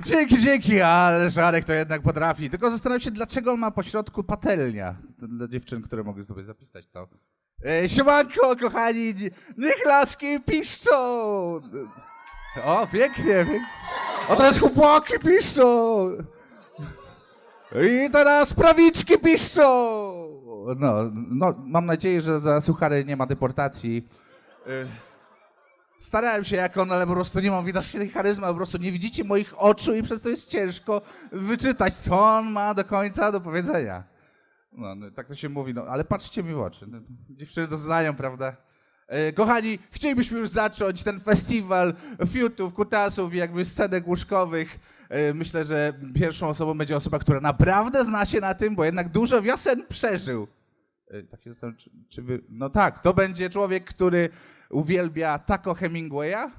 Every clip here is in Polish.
Dzięki, dzięki, ale Żarek to jednak potrafi. Tylko zastanawiam się, dlaczego on ma po środku patelnia. Dla dziewczyn, które mogły sobie zapisać to. E, siemanko, kochani, niech laski piszczą! O, pięknie, pięknie. O, teraz chłopaki piszczą! I teraz prawiczki piszczą! No, no, mam nadzieję, że za suchary nie ma deportacji. E, Starałem się jak on, ale po prostu nie mam widocznie tej charyzmy, po prostu nie widzicie moich oczu i przez to jest ciężko wyczytać, co on ma do końca do powiedzenia. No, no tak to się mówi, no ale patrzcie mi w oczy. No, dziewczyny to znają, prawda? E, kochani, chcielibyśmy już zacząć ten festiwal fiutów, kutasów i jakby scenek łóżkowych. E, myślę, że pierwszą osobą będzie osoba, która naprawdę zna się na tym, bo jednak dużo wiosen przeżył. E, Tak się zastanawiam, czy, czy wy... No tak, to będzie człowiek, który uwielbia Taco Hemingwaya,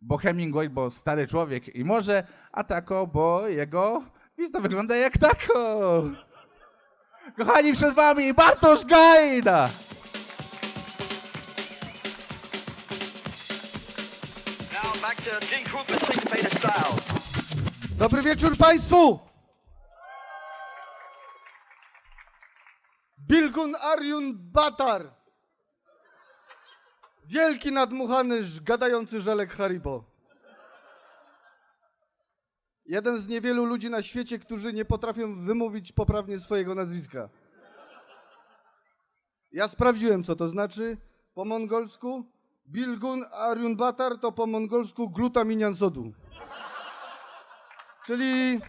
bo Hemingway, bo stary człowiek i może, a Taco, bo jego pizda wygląda jak Taco. Kochani, przed wami Bartosz Gajda! Dobry wieczór Państwu! Bilgun Arjun Batar. Wielki nadmuchany, gadający żelek Haribo. Jeden z niewielu ludzi na świecie, którzy nie potrafią wymówić poprawnie swojego nazwiska. Ja sprawdziłem, co to znaczy po mongolsku. Bilgun Arjun Batar to po mongolsku glutaminian sodu. Czyli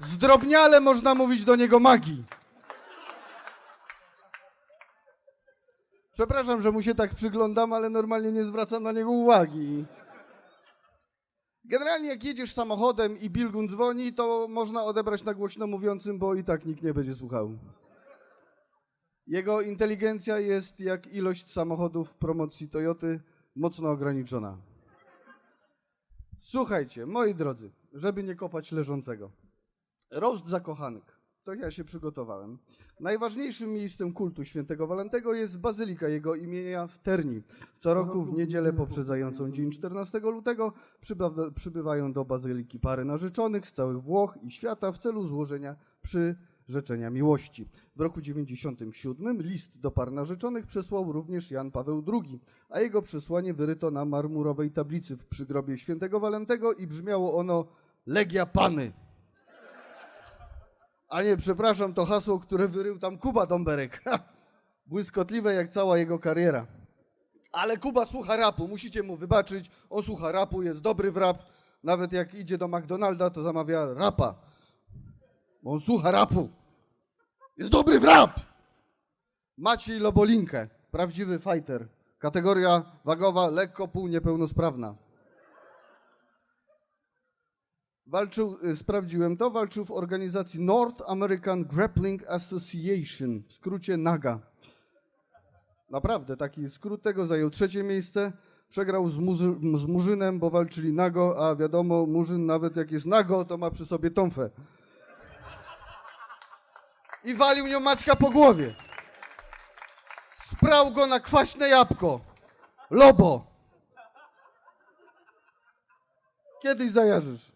zdrobniale można mówić do niego magii. Przepraszam, że mu się tak przyglądam, ale normalnie nie zwracam na niego uwagi. Generalnie jak jedziesz samochodem i Bilgun dzwoni, to można odebrać na głośno mówiącym, bo i tak nikt nie będzie słuchał. Jego inteligencja jest jak ilość samochodów w promocji Toyoty mocno ograniczona. Słuchajcie, moi drodzy, żeby nie kopać leżącego. Roast zakochanek. To ja się przygotowałem. Najważniejszym miejscem kultu świętego Walentego jest bazylika jego imienia w Terni. Co roku w niedzielę poprzedzającą dzień 14 lutego przybywają do bazyliki pary narzeczonych z całych Włoch i świata w celu złożenia przyrzeczenia miłości. W roku 97 list do par narzeczonych przesłał również Jan Paweł II, a jego przesłanie wyryto na marmurowej tablicy w przygrobie świętego Walentego i brzmiało ono Legia Pany. A nie, przepraszam, to hasło, które wyrył tam Kuba Dąberek. Błyskotliwe jak cała jego kariera. Ale Kuba słucha rapu, musicie mu wybaczyć. On słucha rapu, jest dobry w rap. Nawet jak idzie do McDonalda, to zamawia rapa. Bo on słucha rapu. Jest dobry w rap! Maciej Lobolinkę, prawdziwy fighter. Kategoria wagowa, lekko pół Walczył, y, sprawdziłem to, walczył w organizacji North American Grappling Association, w skrócie NAGA. Naprawdę, taki skrót tego zajął trzecie miejsce. Przegrał z, muzy, z Murzynem, bo walczyli nago, a wiadomo, Murzyn nawet jak jest nago, to ma przy sobie tąfę. I walił nią Maćka po głowie. Sprał go na kwaśne jabłko. Lobo. Kiedyś zajarzysz.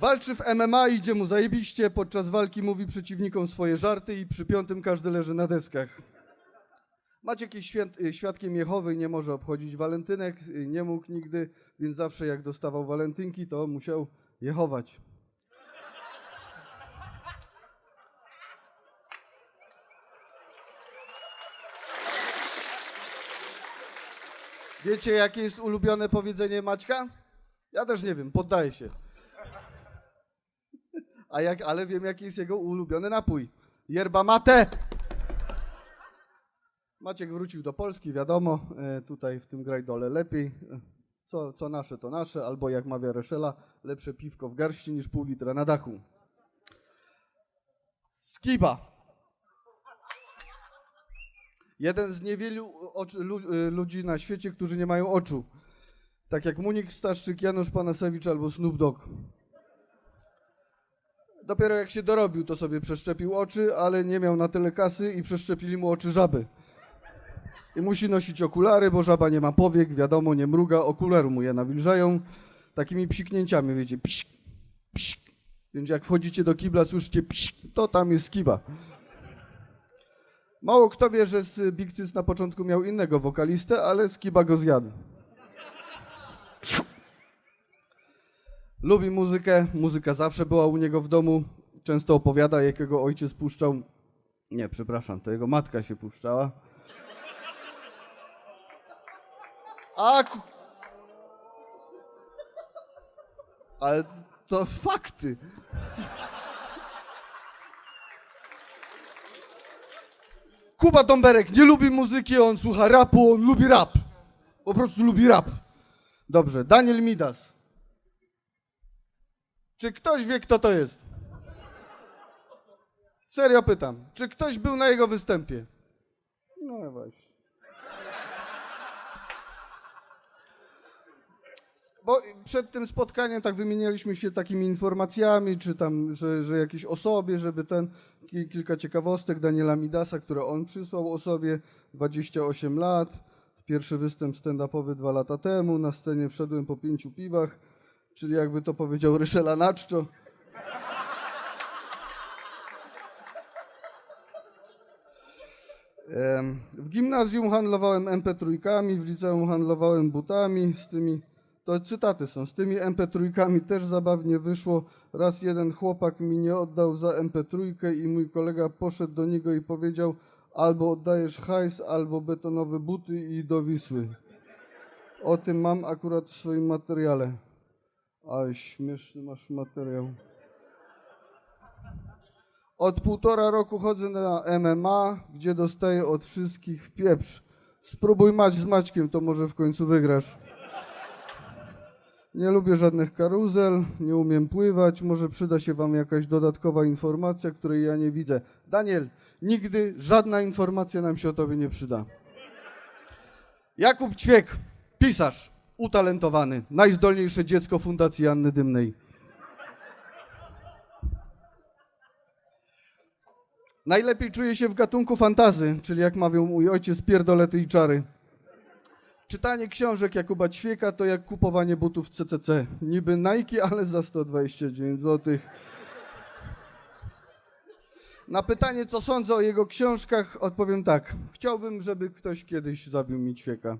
Walczy w MMA, idzie mu zajebiście, podczas walki mówi przeciwnikom swoje żarty i przy piątym każdy leży na deskach. Maciek jest y, świadkiem Jehowy nie może obchodzić walentynek, y, nie mógł nigdy, więc zawsze jak dostawał walentynki, to musiał jehować. Wiecie, jakie jest ulubione powiedzenie Maćka? Ja też nie wiem, poddaję się. A jak, ale wiem, jaki jest jego ulubiony napój. Yerba mate. Maciek wrócił do Polski, wiadomo, e, tutaj w tym grajdole lepiej. E, Co, co nasze, to nasze, albo jak mawia Reszela, lepsze piwko w garści niż pół litra na dachu. Skiba. Jeden z niewielu y, ludzi na świecie, którzy nie mają oczu. Tak jak Munik Staszczyk, Janusz Panasewicz albo Snoop Dogg. Dopiero jak się dorobił, to sobie przeszczepił oczy, ale nie miał na tyle kasy i przeszczepili mu oczy żaby. I musi nosić okulary, bo żaba nie ma powiek, wiadomo, nie mruga, okulary mu je nawilżają. Takimi psiknięciami, wiecie, psik, psik. Więc jak wchodzicie do kibla, słyszycie psik, to tam jest kiba. Mało kto wie, że Big Cis na początku miał innego wokalistę, ale Skiba go zjadł. Lubi muzykę, muzyka zawsze była u niego w domu. Często opowiada, jak jego ojciec puszczał. Nie, przepraszam, to jego matka się puszczała. A. Ale to fakty. Kuba Tomberek nie lubi muzyki, on słucha rapu, on lubi rap. Po prostu lubi rap. Dobrze, Daniel Midas. Czy ktoś wie, kto to jest? Serio pytam. Czy ktoś był na jego występie? No właśnie. Bo przed tym spotkaniem tak wymienialiśmy się takimi informacjami, czy tam, że, że jakieś osobie, żeby ten, ki- kilka ciekawostek Daniela Midasa, które on przysłał o sobie, 28 lat, pierwszy występ stand-upowy dwa lata temu, na scenie wszedłem po pięciu piwach, czyli jakby to powiedział Ryszela Naczczo. W gimnazjum handlowałem MP3, w liceum handlowałem butami, z tymi, to cytaty są, z tymi MP3 też zabawnie wyszło. Raz jeden chłopak mi nie oddał za MP3 i mój kolega poszedł do niego i powiedział albo oddajesz hajs, albo betonowe buty i do Wisły. O tym mam akurat w swoim materiale. Ale śmieszny masz materiał. Od półtora roku chodzę na MMA, gdzie dostaję od wszystkich w pieprz. Spróbuj mać z Maćkiem, to może w końcu wygrasz. Nie lubię żadnych karuzel, nie umiem pływać, może przyda się wam jakaś dodatkowa informacja, której ja nie widzę. Daniel, nigdy żadna informacja nam się o tobie nie przyda. Jakub Ćwiek, pisarz, utalentowany, najzdolniejsze dziecko Fundacji Anny Dymnej. Najlepiej czuję się w gatunku fantazy, czyli jak mawiał mój ojciec, pierdolety i czary. Czytanie książek Jakuba Ćwieka to jak kupowanie butów CCC. Niby Nike, ale za 129 zł. Na pytanie, co sądzę o jego książkach, odpowiem tak. Chciałbym, żeby ktoś kiedyś zabił mi Ćwieka.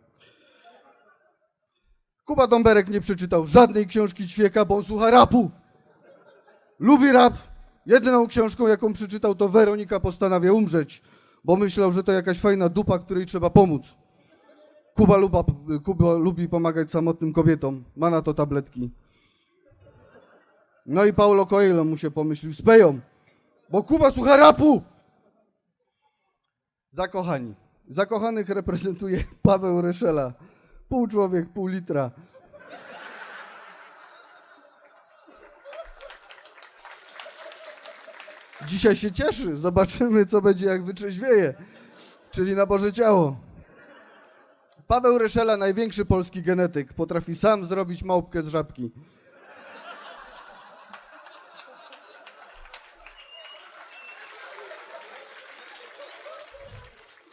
Kuba Dąberek nie przeczytał żadnej książki Ćwieka, bo on słucha rapu. Lubi rap. Jedyną książką, jaką przeczytał, to Weronika postanawia umrzeć, bo myślał, że to jakaś fajna dupa, której trzeba pomóc. Kuba, luba, Kuba lubi pomagać samotnym kobietom. Ma na to tabletki. No i Paulo Coelho mu się pomyślił, speją, bo Kuba słucha rapu. Zakochani. Zakochanych reprezentuje Paweł Ryszela. Pół człowiek, pół litra. Dzisiaj się cieszy. Zobaczymy, co będzie, jak wytrzeźwieje. Czyli na Boże Ciało. Paweł Ryszela, największy polski genetyk, potrafi sam zrobić małpkę z żabki.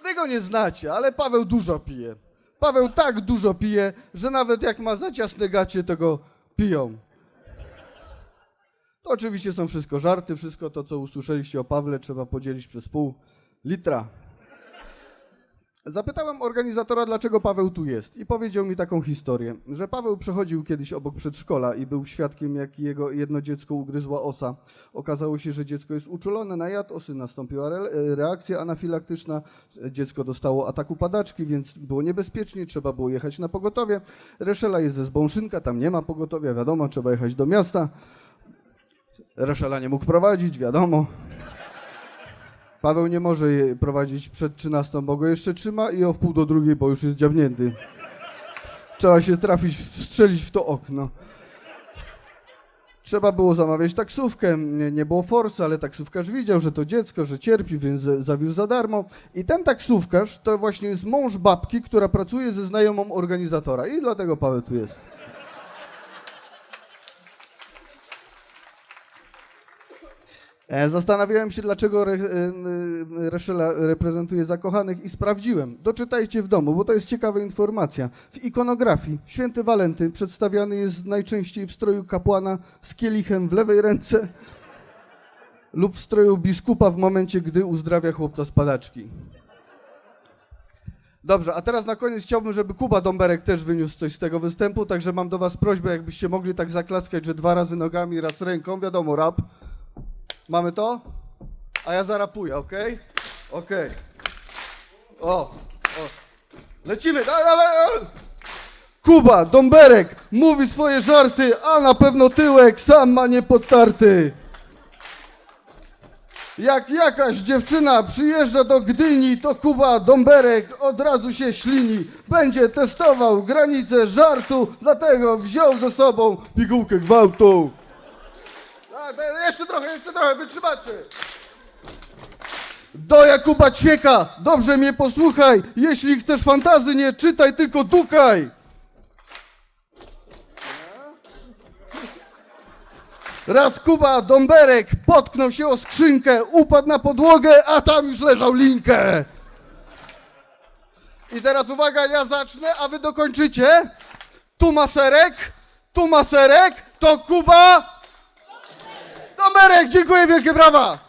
Wy go nie znacie, ale Paweł dużo pije. Paweł tak dużo pije, że nawet jak ma za ciasne gacie, to go piją. To oczywiście są wszystko żarty, wszystko to, co usłyszeliście o Pawle, trzeba podzielić przez pół litra. Zapytałem organizatora, dlaczego Paweł tu jest i powiedział mi taką historię, że Paweł przechodził kiedyś obok przedszkola i był świadkiem, jak jego jedno dziecko ugryzła osa. Okazało się, że dziecko jest uczulone na jad osy, nastąpiła re- reakcja anafilaktyczna, dziecko dostało ataku padaczki, więc było niebezpiecznie, trzeba było jechać na pogotowie. Reszela jest ze Zbąszynka, tam nie ma pogotowia, wiadomo, trzeba jechać do miasta. Reszela nie mógł prowadzić, wiadomo. Paweł nie może prowadzić przed 13, bo go jeszcze trzyma i o wpół do drugiej, bo już jest dziabnięty. Trzeba się trafić, strzelić w to okno. Trzeba było zamawiać taksówkę, nie, nie było forsy, ale taksówkarz widział, że to dziecko, że cierpi, więc zawiózł za darmo. I ten taksówkarz to właśnie jest mąż babki, która pracuje ze znajomą organizatora i dlatego Paweł tu jest. Zastanawiałem się, dlaczego Re, e, e, Reszela reprezentuje zakochanych i sprawdziłem. Doczytajcie w domu, bo to jest ciekawa informacja. W ikonografii święty Walenty przedstawiany jest najczęściej w stroju kapłana z kielichem w lewej ręce lub w stroju biskupa w momencie, gdy uzdrawia chłopca z padaczki. Dobrze, a teraz na koniec chciałbym, żeby Kuba Dąberek też wyniósł coś z tego występu, także mam do was prośbę, jakbyście mogli tak zaklaskać, że dwa razy nogami, raz ręką, wiadomo, rap. Mamy to? A ja zarapuję, okej? Okej. O, o. Lecimy, dawaj! dawaj. Kuba, Dąberek, mówi swoje żarty, a na pewno tyłek sam ma niepodtarty. Jak jakaś dziewczyna przyjeżdża do Gdyni, to Kuba Dąberek od razu się ślini. Będzie testował granice żartu, dlatego wziął ze sobą pigułkę gwałtu. Jeszcze trochę, jeszcze trochę, wytrzymacie. Do Jakuba Ćwieka, dobrze mnie posłuchaj. Jeśli chcesz fantazy, nie czytaj, tylko dukaj. Raz Kuba Dąberek potknął się o skrzynkę, upadł na podłogę, a tam już leżał linkę. I teraz uwaga, ja zacznę, a wy dokończycie. Tu maserek, tu maserek, to Kuba Dąberek, dziękuję, wielkie brawa!